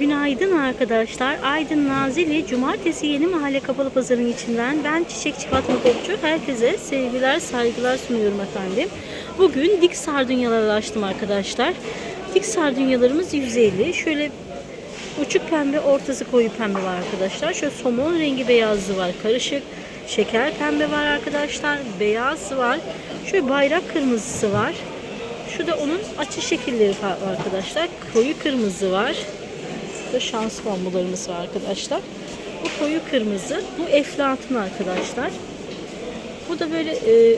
Günaydın arkadaşlar. Aydın Nazilli Cumartesi Yeni Mahalle Kapalı Pazarı'nın içinden ben Çiçekçi Fatma Topçu. Herkese sevgiler, saygılar sunuyorum efendim. Bugün dik sardunyaları açtım arkadaşlar. Dik sardunyalarımız 150. Şöyle uçuk pembe, ortası koyu pembe var arkadaşlar. Şöyle somon rengi beyazı var. Karışık şeker pembe var arkadaşlar. Beyaz var. Şöyle bayrak kırmızısı var. Şu da onun açı şekilleri var arkadaşlar. Koyu kırmızı var. Burada şans bambularımız var arkadaşlar. Bu koyu kırmızı. Bu eflatun arkadaşlar. Bu da böyle e,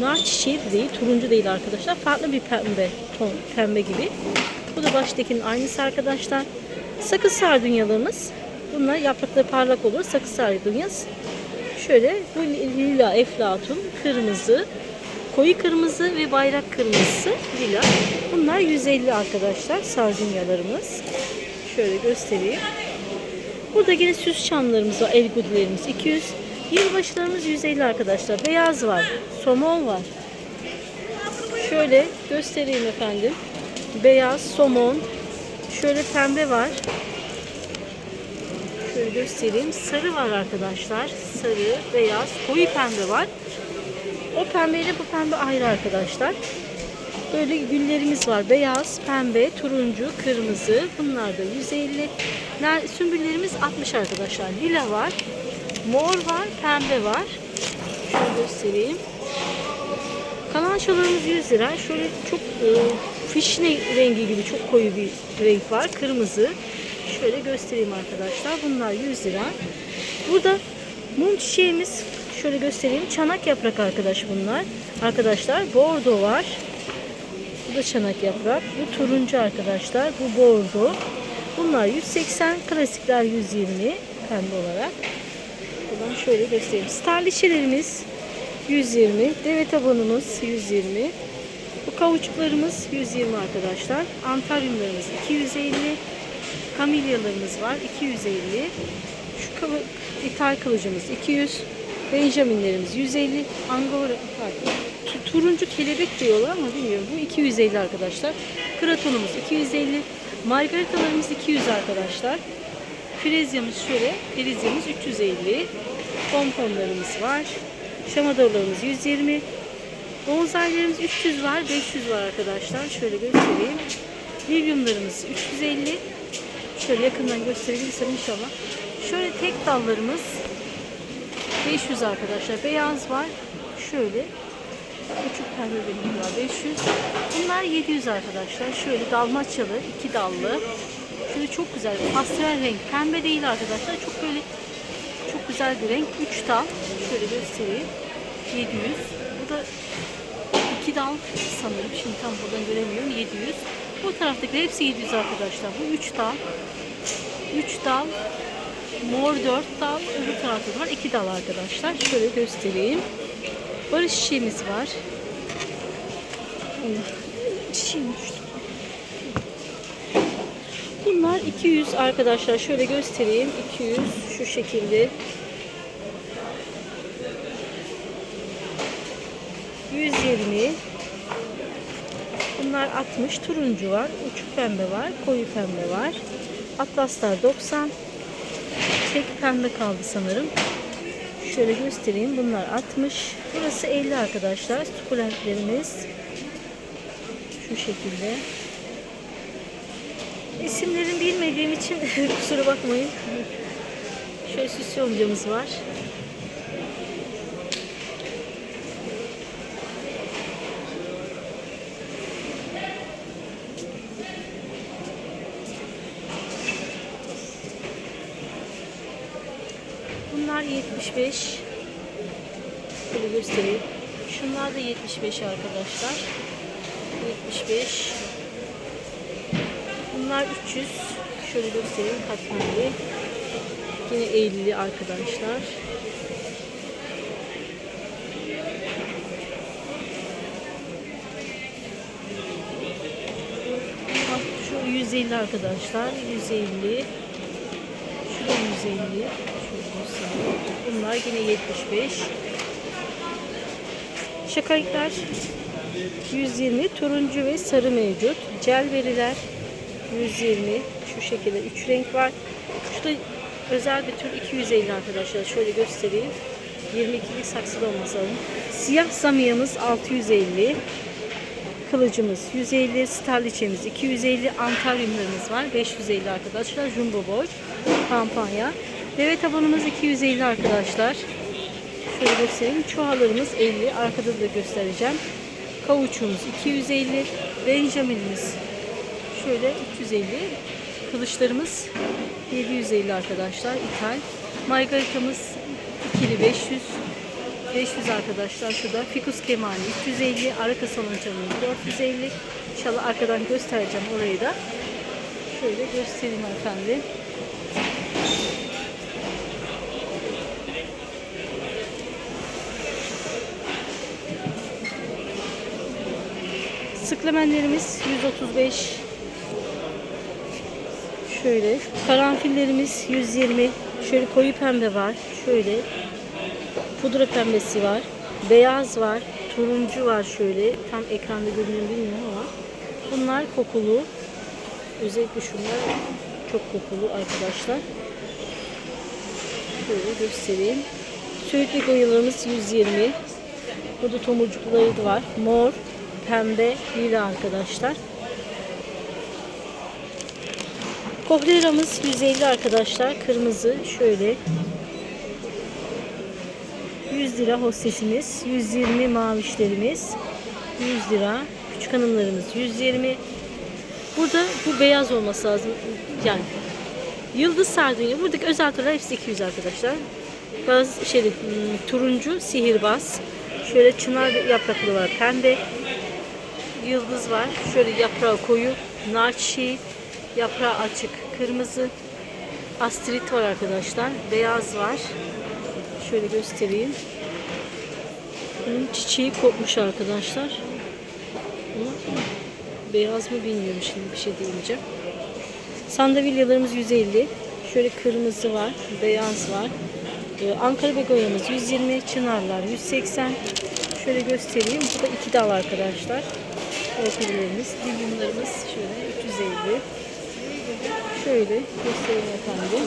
nar çiçeği de değil, turuncu değil arkadaşlar. Farklı bir pembe, ton, pembe gibi. Bu da baştakinin aynısı arkadaşlar. Sakız sardunyalarımız. Bunlar yaprakları parlak olur. Sakız sardunyası. Şöyle bu lila eflatun, kırmızı, koyu kırmızı ve bayrak kırmızısı lila. Bunlar 150 arkadaşlar sardunyalarımız. Şöyle göstereyim. Burada yine süs çamlarımız var, el gudilerimiz 200. Yılbaşlarımız 150 arkadaşlar. Beyaz var, somon var. Şöyle göstereyim efendim. Beyaz, somon. Şöyle pembe var. Şöyle göstereyim. Sarı var arkadaşlar. Sarı, beyaz, koyu pembe var. O pembeyle bu pembe ayrı arkadaşlar. Böyle güllerimiz var. Beyaz, pembe, turuncu, kırmızı. Bunlar da 150. Ner- Sümbüllerimiz 60 arkadaşlar. Lila var. Mor var, pembe var. Şöyle göstereyim. Kalançalarımız 100 lira. Şöyle çok e, fişne rengi gibi çok koyu bir renk var. Kırmızı. Şöyle göstereyim arkadaşlar. Bunlar 100 lira. Burada mum çiçeğimiz şöyle göstereyim. Çanak yaprak arkadaş bunlar. Arkadaşlar bordo var. Bu da çanak yaprak. Bu turuncu arkadaşlar. Bu bordo. Bunlar 180. Klasikler 120 pembe olarak. Buradan şöyle göstereyim. Starlişelerimiz 120. Deve tabanımız 120. Bu kavuçuklarımız 120 arkadaşlar. Antaryumlarımız 250. Kamilyalarımız var 250. Şu kıvı, ithal kılıcımız 200. Benjaminlerimiz 150. Angora pardon. Tu- Turuncu kelebek diyorlar ama bilmiyorum. Bu 250 arkadaşlar. Kratonumuz 250. Margaritalarımız 200 arkadaşlar. Frezyamız şöyle. Frezyamız 350. Pomponlarımız var. Şamadorlarımız 120. Bonsailerimiz 300 var. 500 var arkadaşlar. Şöyle göstereyim. Lilyumlarımız 350. Şöyle yakından gösterebilirsem inşallah. Şöyle tek dallarımız 500 arkadaşlar. Beyaz var. Şöyle. Küçük pembe benim var. 500. Bunlar 700 arkadaşlar. Şöyle dalmaçyalı. iki dallı. Şöyle çok güzel. Pastel renk. Pembe değil arkadaşlar. Çok böyle çok güzel bir renk. 3 dal. Şöyle göstereyim. 700. Bu da 2 dal sanırım. Şimdi tam buradan göremiyorum. 700. Bu taraftakiler hepsi 700 arkadaşlar. Bu 3 dal. 3 dal. Mor 4 dal. Öbür tarafta var 2 dal arkadaşlar. Şöyle göstereyim. Barış çiçeğimiz var. Çiçeğim düştü. Bunlar 200 arkadaşlar. Şöyle göstereyim. 200 şu şekilde. 120 Bunlar 60 turuncu var, uçuk pembe var, koyu pembe var. Atlaslar 90. Tek pembe kaldı sanırım. Şöyle göstereyim. Bunlar 60. Burası 50 arkadaşlar. Sukulentlerimiz şu şekilde. İsimlerini bilmediğim için kusura bakmayın. Şöyle süs yoncamız var. Bunlar 75. Böyle göstereyim. Şunlar da 75 arkadaşlar. 75. Bunlar 300. Şöyle göstereyim katmerli. Yine 50 arkadaşlar. Şu 150 arkadaşlar. 150. Şu da 150. Şöyle göstereyim. Bunlar yine 75. Şakayıklar 120. Turuncu ve sarı mevcut. Celveriler 120. Şu şekilde 3 renk var. Şu da özel bir tür 250 arkadaşlar. Şöyle göstereyim. 22'lik saksıda olması lazım. Siyah zamiyamız 650. Kılıcımız 150, starliçemiz 250, antaryumlarımız var 550 arkadaşlar. Jumbo boy kampanya. Deve tabanımız 250 arkadaşlar. Şöyle göstereyim. Çuhalarımız 50. Arkada da göstereceğim. Kavuçumuz 250. Benjaminimiz şöyle 350. Kılıçlarımız 750 arkadaşlar. İthal. Margaritamız ikili 500. 500 arkadaşlar şurada. Fikus kemani 350. Arka saloncanımız 450. İnşallah arkadan göstereceğim orayı da. Şöyle göstereyim efendim. Sıklemenlerimiz 135. Şöyle karanfillerimiz 120. Şöyle koyu pembe var. Şöyle pudra pembesi var. Beyaz var. Turuncu var şöyle. Tam ekranda görünüyor bilmiyorum ama. Bunlar kokulu. Özellikle şunlar çok kokulu arkadaşlar. Şöyle göstereyim. Söğüt begonyalarımız 120. Burada tomurcukları da var. Mor, pembe, lila arkadaşlar. Kohleramız 150 arkadaşlar. Kırmızı şöyle. 100 lira hostesimiz. 120 mavişlerimiz. 100 lira. Küçük hanımlarımız 120. Burada bu beyaz olması lazım. Yani Yıldız sardunya. Buradaki özel türler hepsi 200 arkadaşlar. Bazı şey hmm, turuncu sihirbaz. Şöyle çınar yapraklı var pembe. Yıldız var. Şöyle yaprağı koyu. Nar çiçeği. Yaprağı açık kırmızı. Astrit var arkadaşlar. Beyaz var. Şöyle göstereyim. Bunun çiçeği kopmuş arkadaşlar. Ama beyaz mı bilmiyorum şimdi bir şey diyemeyeceğim. Sandalyalarımız 150. Şöyle kırmızı var, beyaz var. Ee, Ankara begonyamız 120, çınarlar 180. Şöyle göstereyim. Bu da iki dal arkadaşlar. Orkidelerimiz, lilyumlarımız şöyle 350. Şöyle göstereyim efendim.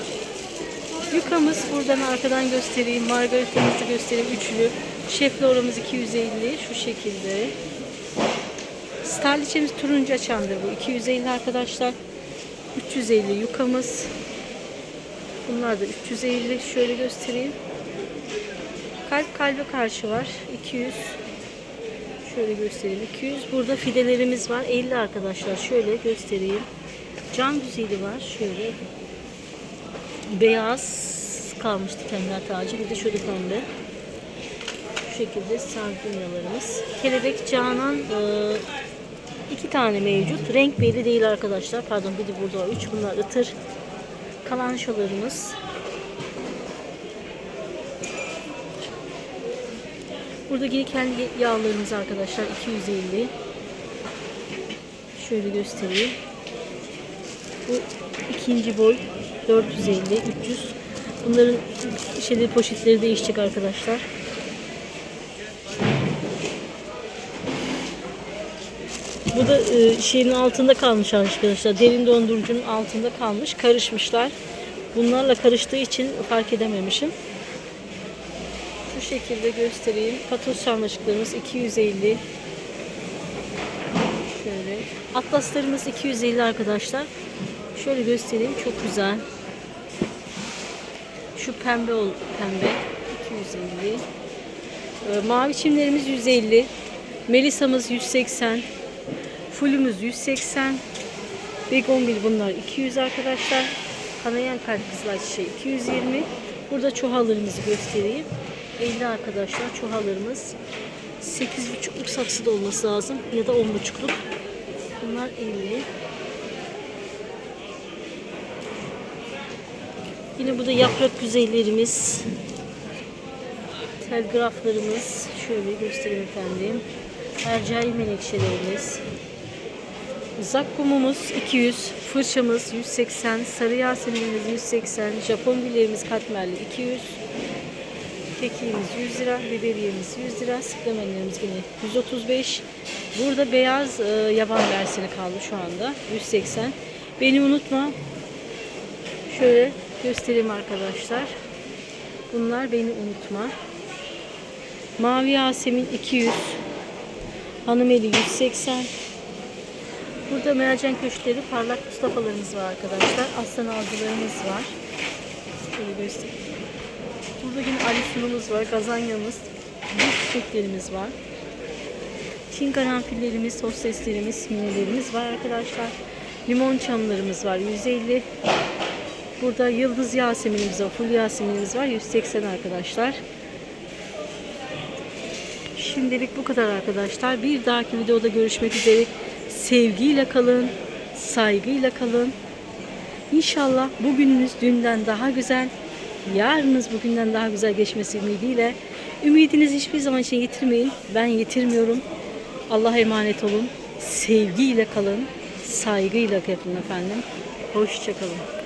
Yukamız buradan arkadan göstereyim. Margaritamızı göstereyim üçlü. Şefloramız 250 şu şekilde. Starliçemiz turuncu açandır bu. 250 arkadaşlar. 350 yukamız. Bunlar da 350. Şöyle göstereyim. Kalp kalbe karşı var. 200. Şöyle göstereyim. 200. Burada fidelerimiz var. 50 arkadaşlar. Şöyle göstereyim. Cam güzeli var. Şöyle. Beyaz kalmış dikenler tacı. Bir de şöyle pembe. Şu şekilde sardunyalarımız. Kelebek Canan e, iki tane mevcut. Renk belli değil arkadaşlar. Pardon bir de burada var. Üç bunlar ıtır. Kalançolarımız. Burada yine kendi yağlarımız arkadaşlar 250. Şöyle göstereyim. Bu ikinci boy 450, 300. Bunların şeyleri poşetleri değişecek arkadaşlar. Bu da e, şeyin altında kalmış arkadaşlar. Derin dondurucunun altında kalmış. Karışmışlar. Bunlarla karıştığı için fark edememişim. Şekilde göstereyim. Patos sarmaşıklarımız 250. Şöyle. Atlaslarımız 250 arkadaşlar. Şöyle göstereyim. Çok güzel. Şu pembe ol pembe 250. Ee, mavi çimlerimiz 150. Melisa'mız 180. Fulümüz 180. Begonvil bunlar 200 arkadaşlar. Kanayan kalp kızlar çiçeği 220. Burada çuhalarımızı göstereyim. 50 arkadaşlar çuhalarımız. 8,5'luk saksıda olması lazım ya da 10,5'luk. Bunlar 50. Yine burada yaprak güzellerimiz. Telgraflarımız. Şöyle göstereyim efendim. Hercai menekşelerimiz. Zakkumumuz 200, fırçamız 180, sarı yaseminimiz 180, Japon bileğimiz katmerli 200, kekiğimiz 100 lira, biberiyemiz 100 lira, sıklamenlerimiz yine 135. Burada beyaz e, yaban versiyonu kaldı şu anda 180. Beni unutma Şöyle göstereyim arkadaşlar. Bunlar beni unutma. Mavi Yasemin 200. Hanımeli 180. Burada mercan köşkleri parlak Mustafa'larımız var arkadaşlar. Aslan avcılarımız var. Şöyle göstereyim. Burada yine Ali sunumuz var. Gazanyamız. Bir çiçeklerimiz var. Çin karanfillerimiz, sosseslerimiz, minilerimiz var arkadaşlar. Limon çamlarımız var 150. Burada yıldız yaseminimiz var, full yaseminimiz var 180 arkadaşlar. Şimdilik bu kadar arkadaşlar. Bir dahaki videoda görüşmek üzere. Sevgiyle kalın, saygıyla kalın. İnşallah bugününüz dünden daha güzel, yarınız bugünden daha güzel geçmesi ümidiyle. Ümidinizi hiçbir zaman için yitirmeyin. Ben yitirmiyorum. Allah'a emanet olun. Sevgiyle kalın, saygıyla kalın efendim. Hoşçakalın.